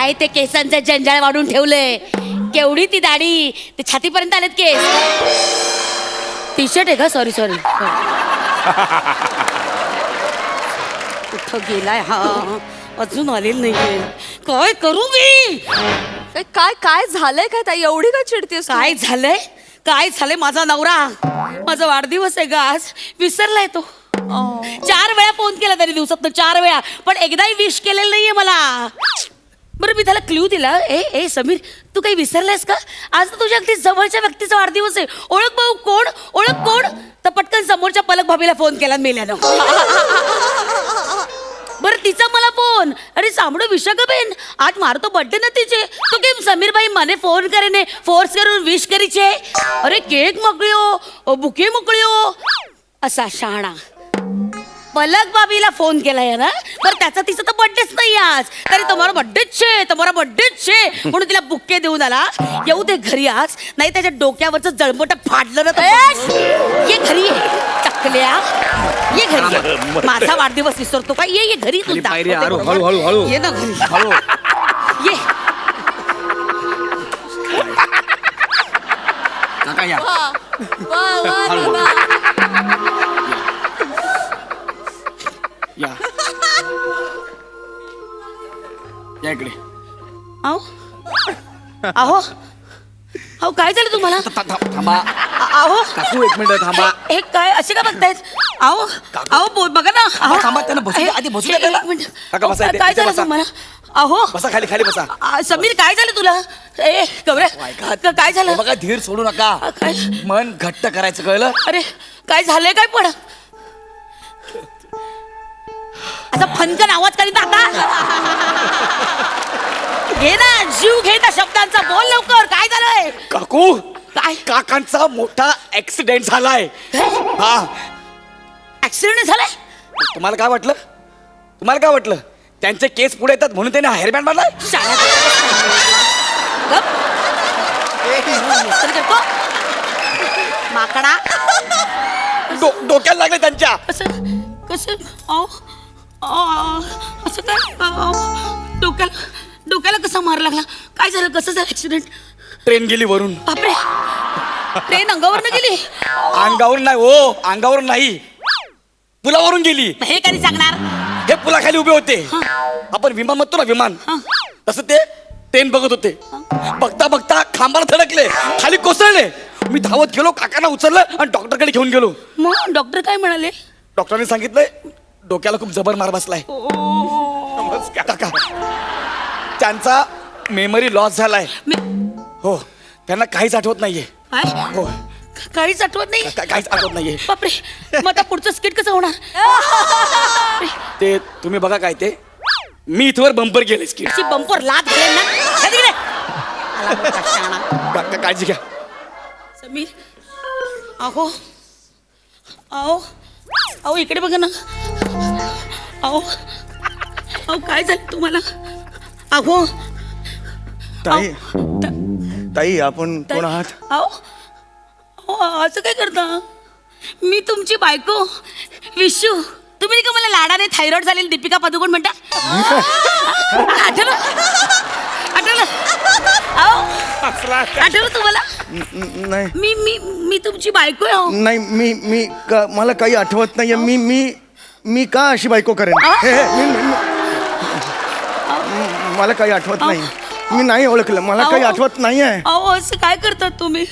काय ते केसांचं जंजाळ वाढून ठेवलंय? केवढी ती दाढी? ते छातीपर्यंत आलेत केस. टी शर्ट आहे का सॉरी सॉरी कुठं गेलाय हा? अजून आलेलं नाहीये. काय करू मी? काय काय काय झालंय काय ताई? एवढी काय चिडतेस तू? काय झालंय? काय झालंय माझा नवरा? माझा वाढदिवस आहे का आज. विसरलाय तो. अं, चार वेळा फोन केला तरी दिवसात चार वेळा. पण एकदाही विश केलेलं नाहीये मला. बरं मी त्याला क्ल्यू दिला. ए ए समीर तू काही विसरलायस का? आज तर तुझ्या अगदी जवळच्या व्यक्तीचा वाढदिवस आहे. ओळख भाऊ कोण? ओळख कोण? तर पटकन समोरच्या पलक भाभीला फोन केला मेल्यानं. बरं तिचा मला फोन अरे सांभडो विशाखाबेन आज मारतो बड्डे ना तिचे. तू केम समीर भाई मने फोन करे ने फोर्स करून विश करीचे. अरे केक मोकळी हो. बुके मोकळी हो. असा शहाणा. पलक बाबीला फोन केलाय ना? बरं त्याचा तिचा तर बर्थडेच नाही आज. तरी तुम्हाला बर्थडेच छे तुम्हाला बर्थडेच छे म्हणून तिला बुक्के देऊन आला. येऊ दे घरी आज. नाही त्याच्या डोक्यावरचं जळमोट फाडलं ना तर- ये घरी ये. टकल्या ये घरी ये. माझा वाढदिवस विसरतो का ये ये घरी तू खाली पायरी, दाखवते हळू, बरोबर. हळू, हळू, हळू. ये ना घरी. हळू. ये. काका या. वा, वा, वा. या इकडे. अहो अहो अहो काय झालं तुम्हाला? था- था- थांबा. अहो काकू एक मिनिट थांबा. हे हे काय असे का बघतायत? अहो अहो बो- बघा ना. अहो. थांबा, त्यांना बसू द्या, आधी बसू द्या हे- त्याला. एक मिनिट. काका, बसा इथे, काय इथे झालं बसा. तुम्हाला? अहो बसा खाली खाली बसा. आ, समीर काय झालं तुला? ए गौऱ्या. क- काय झालं? बघा धीर सोडू नका. काय? मन घट्ट करायचं कळलं? अरे काय झालंय काय पण? असा फनकन आवाज करीत आता घे ना जीव घे ना शब्दांचा. बोल लवकर. काय झालंय? काकू काय? काकांचा मोठा ऍक्सिडेंट झालाय. हा. ऍक्सिडेंट झालाय? तुम्हाला काय वाटलं? तुम्हाला काय वाटलं? त्यांचे केस पुढे येतात म्हणून त्याने. मिस्त्री करतो. माकडा. डो- डोक्याला लागले त्यांच्या. कसं? कसं? असं काय? डोक्याला डोक्याला कसा मार लागला? काय झालं? कसं झालं ऍक्सिडेंट ट्रेन गेली वरून. बापरे! ट्रेन अंगावर गेली? अंगावर नाही हो अंगावर नाही. पुलावरून गेली. हे कधी सांगणार? हे पुलाखाली उभे होते. आपण विमान म्हणतो ना विमान. तसं ते ट्रेन बघत होते. बघता बघता खांबाला धडकले खाली कोसळले. मी धावत गेलो काकांना उचललं आणि डॉक्टरकडे घेऊन गेलो. मग डॉक्टर काय म्हणाले? डॉक्टरांनी सांगितलंय डोक्याला खूप जबर मार बसलाय. काका. त्यांचा मेमरी लॉस झालाय. हो. त्यांना काहीच आठवत नाहीये. काय? हो. काहीच आठवत नाही? का- काहीच आठवत नाहीये. बापरे. मग आता पुढचं स्किट कसं होणार? ते तुम्ही बघा काय ते. मी इथवर बंपर गेलेच की अशी बंपर लात घालेल ना. जा तिकडे. आला मोठा शहाणा. का- काळजी घ्या. समीर. अहो. अहो. अहो इकडे बघा ना. अहो अहो काय झालं तुम्हाला? अहो. ताई ताई आपण कोण आहात? अहो अहो, असं काय करता? मी तुमची बायको विशू. तुम्ही नाही का मला लाडाने थायरॉइड झालेली दीपिका पदुकोण म्हणता? आठवलं? आठवलं तुम्हाला? न- न- नाही. मी मी मी तुमची बायको आहे अहो. नाही मी मी का- मला काही आठवत नाहीये. मी मी मी का अशी बायको करेन? आ? हे, हे, मी- मी- मी- मला काही आठवत नाही. मी नाही ओळखलं. मला काही अहो. आठवत नाहीये. अहो असं काय करतात तुम्ही?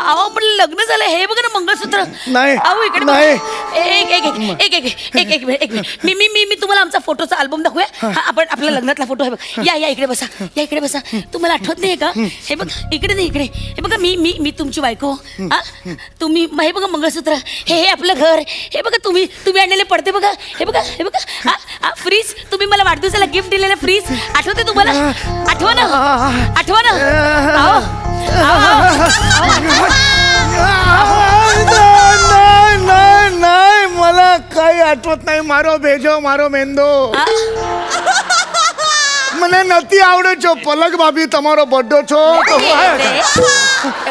अहो पण लग्न झालं हे बघा ना मंगळसूत्र. नाही, अहो इकडे बघा. नाही. एक एक एक एक एक एक एक मिनिट एक मिनिट मी मी मी मी तुम्हाला आमचा फोटोचा अल्बम दाखवूया. हा, आपण आपल्या लग्नातला फोटो आहे बघ. या या इकडे बसा. या इकडे बसा. तुम्हाला आठवत नाही का? हे बघ इकडे नाही इकडे. हे बघा मी मी मी तुमची बायको. हा? तुम्ही हे बघा मंगळसूत्र. हे हे आपलं घर. हे बघा तुम्ही तुम्ही आणलेले पडते बघा. हे बघा हे बघा. हा, हा फ्रीज तुम्ही मला वाढदिवसाला गिफ्ट दिलेलं फ्रीज आठवते तुम्हाला? आठवा ना. आठवा ना. अहो, नाही नाही नाही मला काही आठवत नाही मारो भेजो मारो मेंदो हा? મને નથી આવડે છો પલક ભાભી તમારો બર્થડે છો તો एवढे-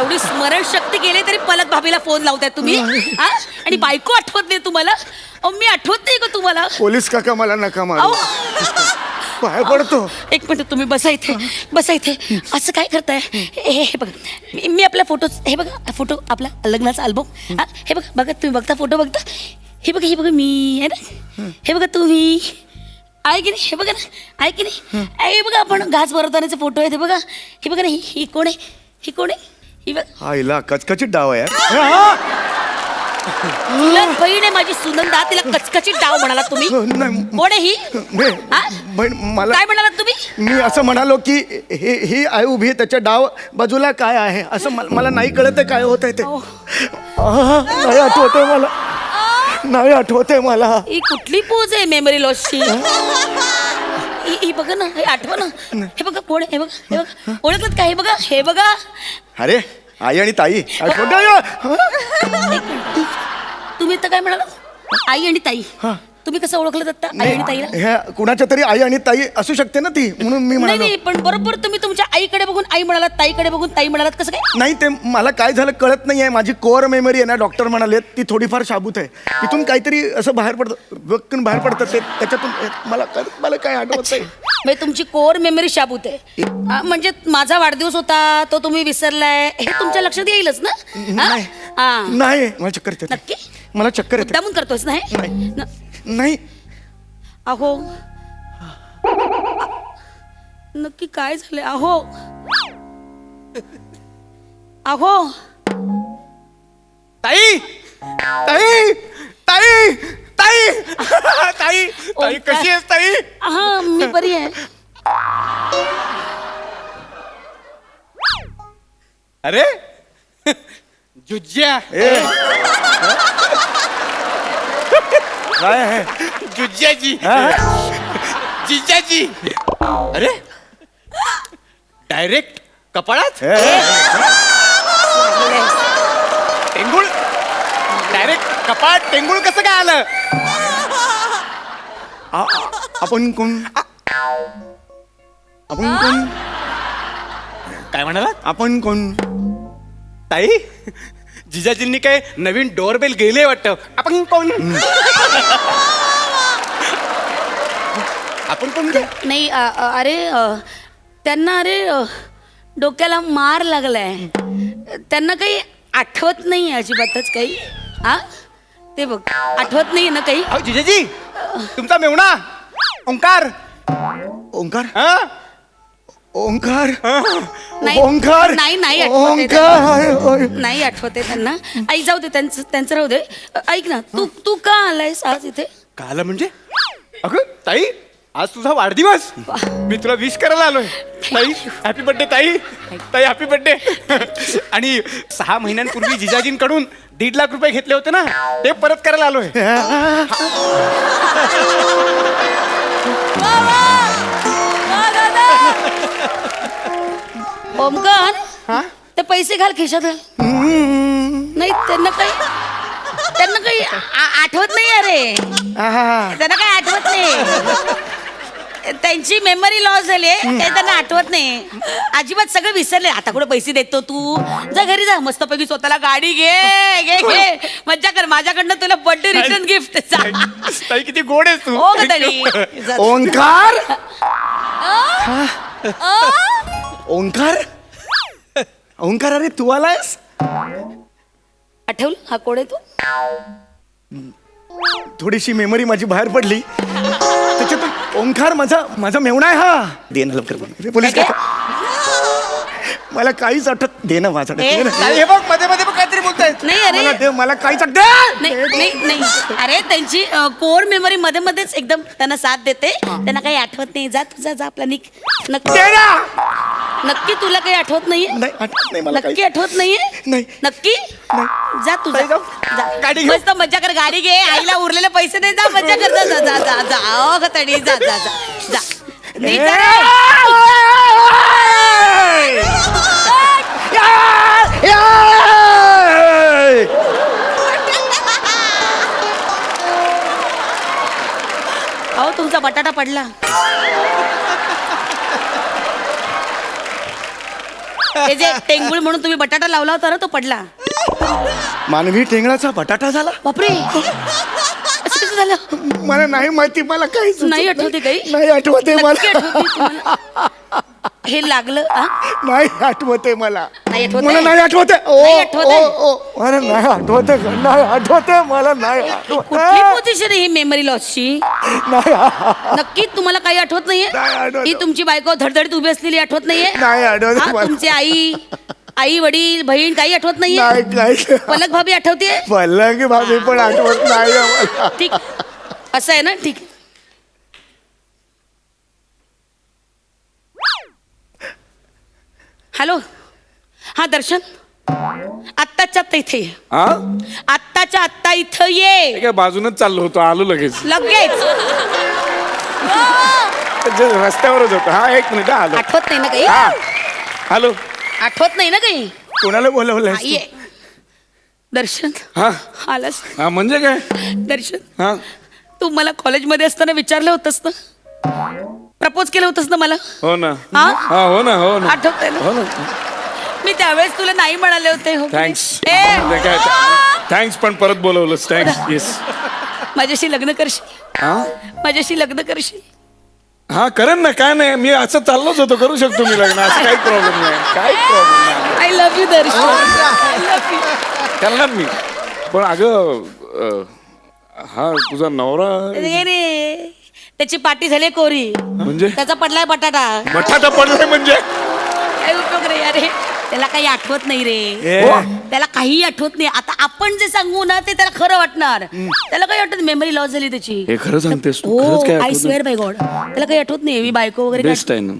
एवढी स्मरण शक्ती गेले तरी पलक भाभीला फोन लावताय तुम्ही हा? आणि बायको आठवत नाही तुम्हाला अहो मी आठवत नाही का तुम्हाला पोलीस काका मला नका अहो मारू पाय पडतो. एक मिनिट तुम्ही बसा इथे. बसा इथे. असं काय करताय? हे हे बघा. मी मी आपला फोटो हे बघा फोटो आपला लग्नाचा अल्बम हे बघा बघा तुम्ही बघता फोटो बघता. हे बघा हे बघा मी आहे ना? हे बघा तुम्ही. आहे की नाही? हे बघा ना. आहे की नाही? हे बघा आपण घास भरवतानाचे फोटो आहेत हे बघा. हे बघा ना ही ही कोण आहे? ही कोण आहे? ही बघा. आईला कचकचित डाव आहे. चुलत बहीण आहे माझी सुनंदा. तिला कचकची डाव म्हणाला तुम्ही. नाही, कोण आहे ही? बे- हा? बहीण मला काय म्हणालात तुम्ही? मी असं म्हणालो की ही ही आहे उभी आहे, त्याच्या डाव बाजूला काय आहे? असं मला मला नाही कळत काय होत आहे ते. आहा, नाही आठवत मला. नाही आठवत मला. ही कुठली पोज आहे मेमरी लॉसची ही? ही बघा ना हे आठवा ना हे बघा कोण आहे? हे बघा हे बघा. ओळखलं का? हे बघा हे बघा. अरे आई आणि ताई. तुम्ही आता काय म्हणाला आई आणि ताई. हा. तुम्ही कसं ओळखलं आता आई आणि ताईला? ह्या कुणाच्या तरी आई आणि ताई असू शकते ना ती म्हणून मी नाही म्हणालो. नाही पण बरोबर तुम्ही तुमच्या आईकडे बघून आई म्हणालात ताईकडे बघून ताई म्हणालात कसं काय? नाही ते मला काय झालं कळत नाही आहे माझी कोअर मेमरी आहे ना डॉक्टर म्हणाले ती थोडीफार शाबूत आहे. तिथून काहीतरी असं बाहेर पडतं बघून बाहेर पडतं ते त्याच्यातून मला काय- मला काय आठवत नाही म्हणजे तुमची कोर मेमरी शाबूत आहे. हा, म्हणजे माझा वाढदिवस होता तो तुम्ही विसरलाय हे तुमच्या लक्षात येईलच ना? हा? नाही. हा. नाही मला चक्कर येते. नक्की? मला चक्कर येते. मुद्दामून करतोस ना हे? नाही. न- नाही. अहो. नक्की काय झालंय? अहो. अहो. ताई! ताई! ताई! ताई! ताई! ताई कशी आहेस ताई? हा मी बरी आहे. अरे! जुज्या. ए. काय आहे जुज्याजी हा? जिजाजी अरे डायरेक्ट कपाळात ए, टेंगुळ डायरेक्ट कपाळ टेंगुळ कसं काय आलं? आ- आपण कोण? आपण कोण? काय म्हणाला आपण कोण? ताई? जिजाजींनी काय नवीन डोअरबेल गेले वाटतं? आपण कोण? आपण कोण? नाही अ, अ, अरे अ, त्यांना अरे अ, डोक्याला मार लागलाय. त्यांना काही आठवत नाही अजिबातच काही. हा? ते बघ आठवत नाही ना काही? अहो जिजाजी तुमचा मेवणा ओंकार. ओंकार? हा? ओंकार? नाही ओंकार? नाही नाही आठवत आहे ओंकार. त्यांना. नाही आठवत आहे त्यांना. आई जाऊ दे त्यांचं त्यांचं राहू दे. ऐक ना तू तू का आलायस आज इथे? काल म्हणजे? अगं ताई आज तुझा वाढदिवस. मी तुला विश करायला आलोय. ताई हॅपी बर्थडे ताई. ताई हॅपी बर्थडे आणि सहा महिन्यांपूर्वी जिजाजींकडून दीड लाख रुपये घेतले होते ना ते परत करायला आलोय. ओमकार ते पैसे घाल खिशात. घाल नाही त्यांना काही त्यांना काही आ- आठवत नाही अरे. आहा. त्यांना काही आठवत नाही. त्यांची मेमरी लॉस झाली आहे ते त्यांना आठवत नाही. अजिबात सगळं विसरले. आता कुठे पैसे देतो तू? जा घरी जा. मस्तपैकी स्वतःला गाडी घे घे घे. मज्जा कर. माझ्याकडनं तुला बर्थडे रिटर्न गिफ्ट ताई किती गोड आहेस तू. हो का तरी जा. ओंकार? ओंकार? ओंकार अरे तू आलायस? आठवलं? हा कोण आहे तू? थोडीशी मेमरी माझी बाहेर पडली. त्याच्यातून ओंकार माझा माझा मेवणा आहे हा. दे ना लवकर रे, पोलीस काय? मला काहीच आठवत दे ना माझा ए, ताई हे बघमध्ये मध्ये नाही अरे. मला दे मला काहीच आठ- दे नाही नाही नाही. अरे त्यांची कोर मेमरी मध्ये मध्येच एकदम त्यांना साथ देते. त्यांना काही आठवत नाही. जा तुझा जा आपला निक. नक्की. दे ना नक्की तुला काही आठवत नाहीये? नाही आठवत नाही मला नक्की काही. आठवत नाहीये? नाही. नक्की? जा तू जा. ताई, जाऊ. जा. गाडी घेऊ. मस्त मज्जा कर गाडी घे. आईला उरलेले पैसे दे जा मज्जा कर. जा जा जा जा जा. अहो, ग तडी जा जा. जा. जा नीट जा. रे. तुमचा बटाटा पडला. ते जे टेंगुळ म्हणून तुम्ही बटाटा लावला होता ना तो पडला. मानवी टेंगळाचा बटाटा झाला? बापरे. असं कसं झालं? मला नाही माहिती मला काही सुचत नाही आठवते काही? नाही आठवते नक्की मला. आठवते तुम्हाला? हे लागलं हा? नाही आठवते मला. नाही आठवते? मला नाही आठवते ओ नाही आठवते? ओ ओ. मला नाही आठवते नाही आठवते मला नाही कुठली आठवते पोझिशन आहे ही मेमरी लॉसची नाही नक्की तुम्हाला काही आठवत नाही नाहीये आठवत. ही तुमची बायको धडधडीत उभी असलेली आठवत नाहीये? नाही आठवत हा, मला. तुमचे आई आई वडील बहीण काही आठवत नाहीये? नाही पलक भाभी आठवते पल्लंगी भाभी पण आठवत नाही मला. ठीक. असं आहे ना? ठीक. हॅलो. हा दर्शन? आत्ताच्या आत्ता इथे ये. हा आत्ताच्या आत्ता इथं ये. हे काय बाजूनच चाललो होतो आलो लगेच. लगेच. जे रस्त्यावरच होतो. हा एक मिनिट हा, आलो. आठवत नाही ना काही? हा. हॅलो. आठवत नाही ना काही? कोणाला बोलवलं हा, ये. दर्शन? हा. आलास? हा म्हणजे काय? दर्शन? हा. तू मला कॉलेजमध्ये असताना विचारलं होतंस ना? प्रपोज केलं होतंस ना मला? हो ना. हा? हा हो ना हो ना. आठवतंय ना? हो ना. मी त्यावेळेस तुला नाही म्हणाले होते हो थँक्स ए, थँक्स पण परत बोलवलंस. थँक्स येस माझ्याशी लग्न करशील? हा? माझ्याशी लग्न करशील? हा करेन ना काय नाही. मी असं चाललोच होतो करू शकतो मी लग्न. असं काही प्रॉब्लेम नाही. काही प्रॉब्लेम नाही. I love you Darshan. करणार मी. पण अगं अं, हा तुझा नवरा रे त्याची पाठी झाली कोरी. म्हणजे? त्याचा पडलाय बटाटा. बटाटा पडलाय म्हणजे? काय उपयोग रे अरे त्याला काही आठवत नाही रे. ए. हो. त्याला काही आठवत नाही. आता आपण जे सांगू ना ते त्याला खरं वाटणार. त्याला काही आठवत मेमरी लॉस झाली त्याची. हे खरं सांगतेस तू. हो खरंच काय आय आठवत स्वेअर बाय गॉड त्याला काही आठवत नाही. मी बायको वगैरे काय बेस्ट आहे ना.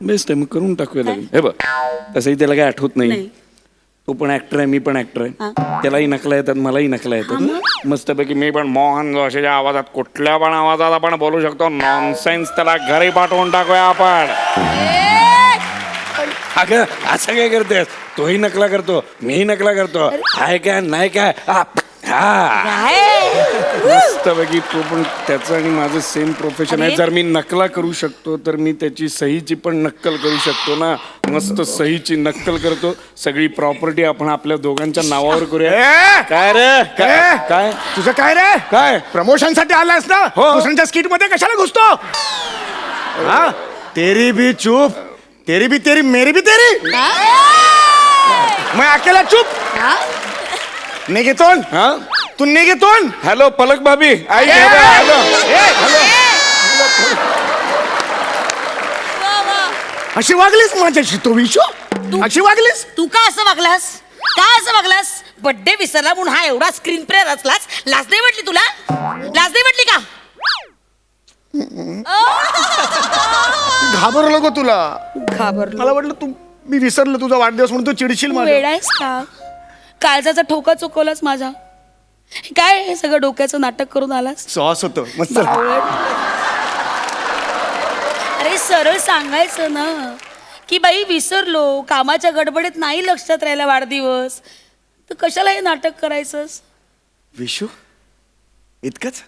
बेस्ट आहे. मग करून टाकूया लागेल हे बघ. तसंही त्याला काही आठवत नाही. नाही. तो पण ऍक्टर आहे मी पण ऍक्टर आहे. त्यालाही नकला येतात मलाही नकला येतात. मस्तपैकी मी पण मोहन जोशीच्या आवाजात कुठल्या पण आवाजात आपण बोलू शकतो. नॉनसेन्स त्याला घरी पाठवून टाकूया आपण. अगं असं काय करतेस? तोही नकला करतो मीही नकला करतो. हाय काय नाही काय? हा. मस्तपैकी तो पण त्याचं आणि माझं सेम प्रोफेशन आहे. अरे. जर मी नकला करू शकतो तर मी त्याची सहीची पण नक्कल करू शकतो ना. मस्त सहीची नक्कल करतो. सगळी प्रॉपर्टी आपण आपल्या दोघांच्या नावावर करूया. ए! काय रे? काय काय? तुझं काय रे? काय? प्रमोशनसाठी आलास ना? हो. दुसऱ्यांच्या स्किटमध्ये कशाला घुसतो? हा? तेरी भी चूप. तेरी भी तेरी मेरी भी तेरी. मैं अकेला चुप. निघेतोन. हा? तू निघेतोन हॅलो पलक भाभी. आई हॅलो. अशी वागलीस माझ्याशी तो विशू? अशी वागलीस? तू का असं वागलास? का असं वागलास? बर्थडे विसरला म्हणून हा एवढा स्क्रीन प्ले रचलास लाज नाही वाटली तुला? लाज नाही वाटली का? घाबरलो गो तुला. घाबरलो. मला वाटलं तू मी विसरलो तुझा वाढदिवस म्हणून तू चिडशील माझ्या का? काळजाचा ठोका चुकवलास माझा. काय हे सगळं डोक्याचं नाटक करून आलास सॉस होतं मस्त अरे सरळ सांगायचं ना की बाई विसरलो कामाच्या गडबडीत नाही लक्षात राहिला वाढदिवस तर कशाला हे नाटक करायचंस विशू इतकंच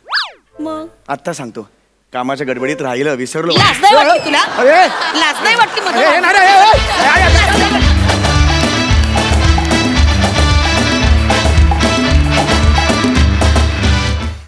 मग आत्ता सांगतो कामाच्या गडबडीत राहिलं विसरलो लाज नाही वाटली तुला अरे लाज नाही वाटली ए, ए, नाही, मला नाही, ए, ए, ए, ए, ए,